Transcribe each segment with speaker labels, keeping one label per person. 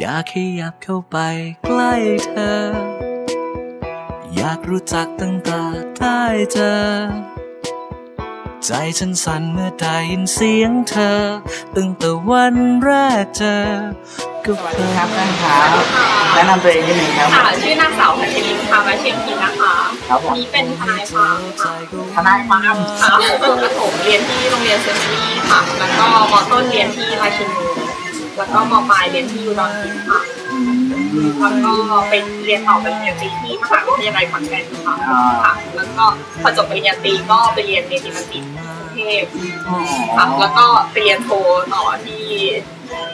Speaker 1: อยากขยับเข้าไปใกล้เธอ อยากรู้จักตั้งแต่ได้เจอ ใจฉันสั่นเมื่อได้ยินเสียงเธอ ตั้งแต่วันแรกเจอก็
Speaker 2: สวัส
Speaker 1: เค
Speaker 2: ดี
Speaker 1: ย
Speaker 2: ครับท่านครับแนะนำตัวเองนิดนึงครับ
Speaker 3: ค่ะชื่อนางสาวพัชรินค่ะมาเชียงพินนะคะ
Speaker 2: ครับผม
Speaker 3: อันนี้เป็นทนายความค่ะ
Speaker 2: ทนายความ
Speaker 3: ค่ะประถมเรียนที่โรงเรียนเซนต์นี่ค่ะ แล้วก็มต้นเรียนที่ราชินี แล้วก็มปลายเรียนที่อุดรธานีค่ะแล้วก็ไปเรียนต่อปริญญาตรีที่มหาวิทยาลัยขอนแก่นค่ะค่ะ แล้วก็พอจบปริญญาตรีก็ไปเรียนเนติบัณฑิตกรุงเทพค่ะแล้วก็ไปเรียนโทต่อที่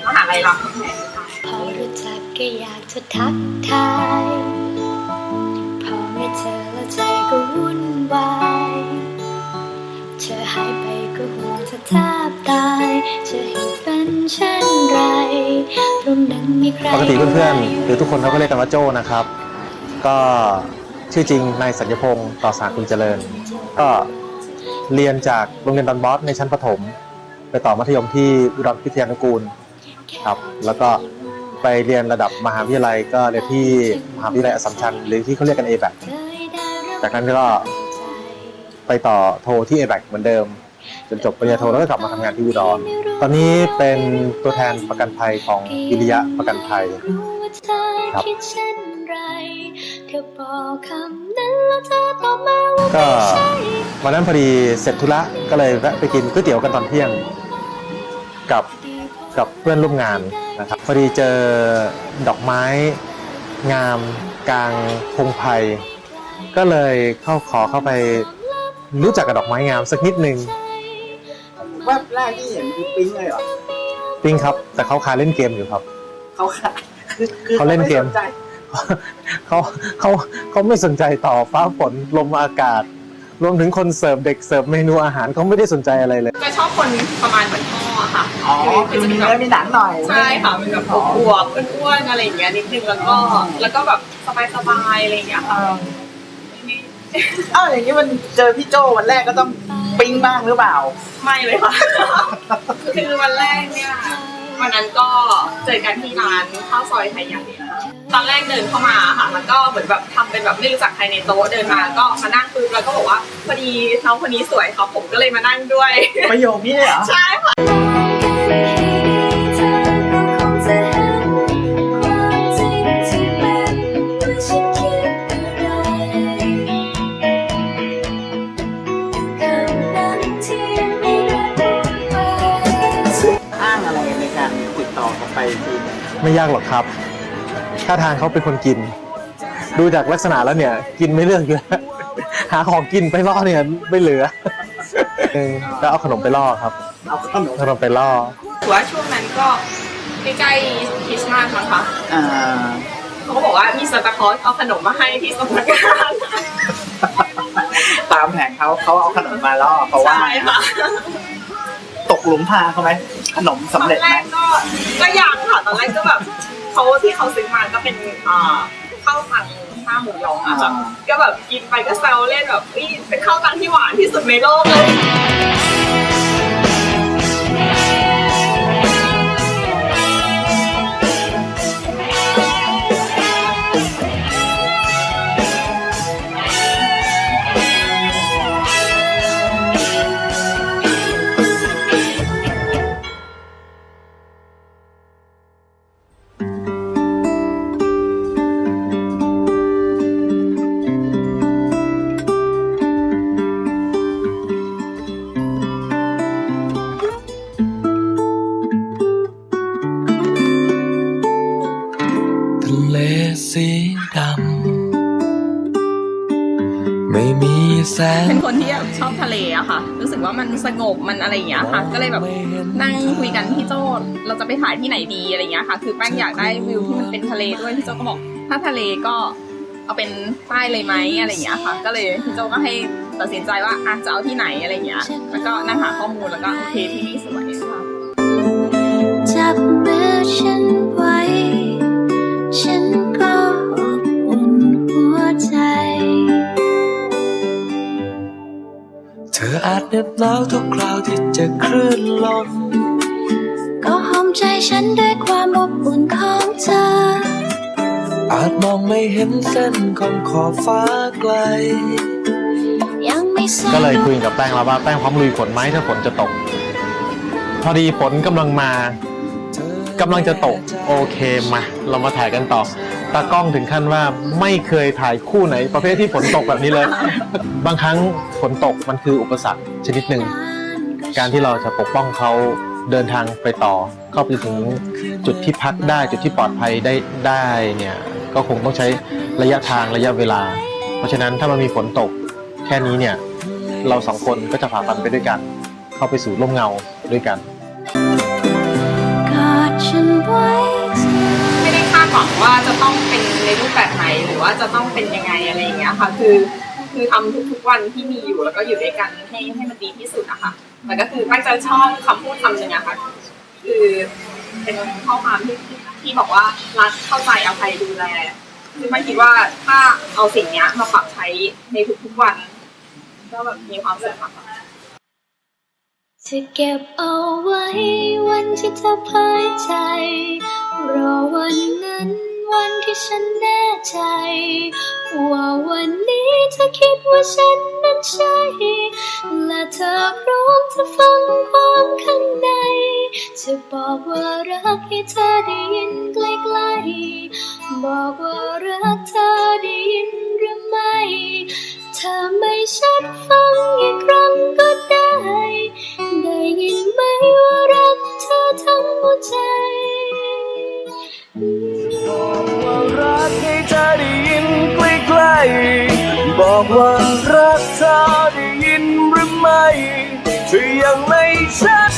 Speaker 3: มหาลัยรามคำแหงค่ะ
Speaker 4: พอรู้จักก็อยากจะทักทายพอไม่เจอแล้วใจก็วุ่นวายเธอหาย ก็ห่วงจะแทบตาย จะให้เป็นเช่นไรตรงนั้นมีใคร
Speaker 5: ปกติเพื่อนๆหรือทุกคนเขาก็เรียกกันว่าโจ้นะครับ ก็ชื่อจริงนายสัญญพงศ์ต่อสารคุณเจริญ ก็เรียนจากโรงเรียนดอนบอสในชั้นประถม ไปต่อมัธยมที่อุดรพิทยานุกูลครับ แล้วก็ไปเรียนระดับมหาวิทยาลัยก็เรียนที่มหาวิทยาลัยอสสัมชัญหรือที่เขาเรียกกัน a b a c จากนั้นก็ไปต่อโทที่ a b a c เหมือนเดิม จนจบปริญญาโทแล้วก็กลับมาทำงานที่อุดร ตอนนี้เป็นตัวแทนประกันภัยของวิริยะประกันภัย ครับ
Speaker 4: คิดเช่นไรเธอบอกคำนั้นแล้วเธอตอบมาว่า
Speaker 5: ก็
Speaker 4: ไม่ใช่
Speaker 5: วันนั้นพอดีเสร็จธุระก็เลยแวะไปกินก๋วยเตี๋ยวกันตอนเที่ยง กับกับเพื่อนร่วมงานนะครับพอดีเจอดอกไม้งามกลางพงไพรก็เลยเข้าขอเข้าไปรู้จักกับดอกไม้งามสักนิดนึง
Speaker 2: แวบแรกที่เห็นคือปิ๊งเลยเหรอ
Speaker 5: ปิ้งครับ แต่เขาคาเล่นเกมอยู่ครับ
Speaker 2: เขาค่ะคือคือ
Speaker 5: เขาเล่นเกม
Speaker 2: ไสใจ
Speaker 5: เขาเขาเขาไม่สนใจต่อฟ้าฝนลมอากาศ รวมถึงคนเสิร์ฟเด็กเสิร์ฟเมนูอาหารเขาไม่ได้สนใจอะไรเลย
Speaker 3: จะชอบคนประมาณเหมือนพ่อค่ะ
Speaker 2: อ๋อคือมีเนื้อมีหนังหน่อย
Speaker 3: ใช่ค่ะเป็นแบบอวบๆอ้วนๆอะไรอย่างเงี้ยนิดนึงแล้วก็ แล้วก็แบบสบายๆอะไรอย่างเงี้ย
Speaker 2: เอ
Speaker 3: ค่ะ
Speaker 2: อเอ้าอย่างนี้มันเจอพี่โจวันแรกก็ต้อง ปิ๊งบ้างหรือเปล่า
Speaker 3: ไม่เลยค่ะ คือวันแรกเนี่ย วันนั้นก็เจอกันที่ร้านข้าวซอยไทยใหญ่ค่ะตอนแรกเดินเข้ามาค่ะ แล้วก็เหมือนแบบทำเป็นแบบไม่รู้จักใครในโต๊ะเดินมา ก็มานั่งปุ๊บแล้วก็บอกว่าพอดีน้องคนนี้สวยครับผมก็เลยมานั่งด้วย
Speaker 2: ประโยคนี้เลยเหรอ
Speaker 3: ใช่ค่ะ
Speaker 5: ไม่ยากหรอกครับ ถ้าทางเขาเป็นคนกิน ดูจากลักษณะแล้วเนี่ย กินไม่เลือกอยู่แล้วหาของกินไปล่อเนี่ยไม่เหลือเออก็เอาขนมไปล่อครับ
Speaker 2: เอาขนม
Speaker 5: ขนมไปล่อ
Speaker 3: ถือว่าช่วงนั้นก็ใกล้ๆคริสต์มาสมั้งคะ
Speaker 2: อ่า
Speaker 3: เขาก็บอกว่ามีซานตาคลอสเอาขนมมาให้ที่สำนักงาน
Speaker 2: ตามแผนเขาเขาเอาขนมมาล่อเพราะว่า
Speaker 3: ใช่ค่ะ
Speaker 2: ตกหลุมพรางเขาไหม ขนม
Speaker 3: ต
Speaker 2: สำ
Speaker 3: อน
Speaker 2: เร็จ
Speaker 3: แร
Speaker 2: ไหม
Speaker 3: กก็ก็ยังค่ะตอนแรกก็แบบเขาที่เขาซื้อมาก็เป็นอ่าข้าวตังหน้าหมูยองอะค่ะก็แบบกินไปก็แซวเล่นแบบอุ๊ยเป็นข้าวตังที่หวานที่สุดในโลกเลย
Speaker 1: ท เลสีดำไม่มีแสง
Speaker 3: เป็นคนที่แบบชอบทะเลอะค่ะ รู้สึกว่ามันสงบมันอะไรอย่างเงี้ยค่ะ ก็เลยแบบนั่งคุยกันพี่โจ้เราจะไปถ่ายที่ไหนดีอะไรเงี้ยค่ะ คือแป้งอยากได้วิวที่มันเป็นทะเลด้วยพี่โจ้ก็บอกถ้าทะเลก็เอาเป็นใต้เลยไหมอะไรอย่างเงี้ยค่ะ ก็เลยพี่โจก็ให้ตัดสินใจว่าอะจะเอาที่ไหนอะไรอย่างเงี้ย แล้วก็นั่งหาข้อมูลแล้วก็โอเคที่นี่สวย
Speaker 1: เธออาจเหน็บหนาวทุกคราวที่จะคลื่นลม
Speaker 4: ก็หอมใจฉันด้วยความอบอุ่นของเธอ
Speaker 1: อาจมองไม่เห็นเส้นของขอบฟ้าไกล
Speaker 4: ยังไม่ทราบ
Speaker 5: ก็เลยคุยกับแป้งแล้วว่าแป้งพร้อมลุยฝนไหมถ้าฝนจะตก พอดีฝนกำลังมากำลังจะตก โอเคมา เรามาถ่ายกันต่อ ตากล้องถึงขั้นว่าไม่เคยถ่ายคู่ไหนประเภทที่ฝนตกแบบนี้เลย บางครั้งฝนตกมันคืออุปสรรคชนิดหนึ่ง การที่เราจะปกป้องเขาเดินทางไปต่อ เข้าไปถึงจุดที่พักได้จุดที่ปลอดภัยได้ได้เนี่ยก็คงต้องใช้ระยะทางระยะเวลา เพราะฉะนั้นถ้ามันมีฝนตกแค่นี้เนี่ยเราสองคนก็จะฝ่าฟันไปด้วยกัน เข้าไปสู่ร่มเงาด้วยกัน
Speaker 4: กอดฉันไว้
Speaker 3: หวังว่าจะต้องเป็นในรูปแบบไหนหรือว่าจะต้องเป็นยังไงอะไรอย่างเงี้ยค่ะ คือคือทำทุกๆวันที่มีอยู่แล้วก็อยู่ด้วยกันให้ให้มันดีที่สุดอะค่ะแต่ก็คือป้าจะชอบคำพูดคำหนึ่งอะค่ะคือเป็นข้อความที่ที่บอกว่ารักเข้าใจเอภัยดูแลคือไม่คิดว่าถ้าเอาสิ่งเนี้ยมาปรับใช้ในทุกๆวัน ก็แบบมีความสุขค่ะ
Speaker 4: จะเก็บเอาไว้วันที่เธอเผยใจ รอวันนั้นวันที่ฉันแน่ใจ ว่าวันนี้เธอคิดว่าฉันนั้นใช่ และเธอพร้อมจะฟังความข้างใน จะบอกว่ารักให้เธอได้ยินใกล้ๆบอกว่ารักเธอได้ยินหรือไม่ เธอไม่ชัดฟัง
Speaker 1: บอกว่ารักเธอได้ยินหรือไม่เธอยังไม่ชัด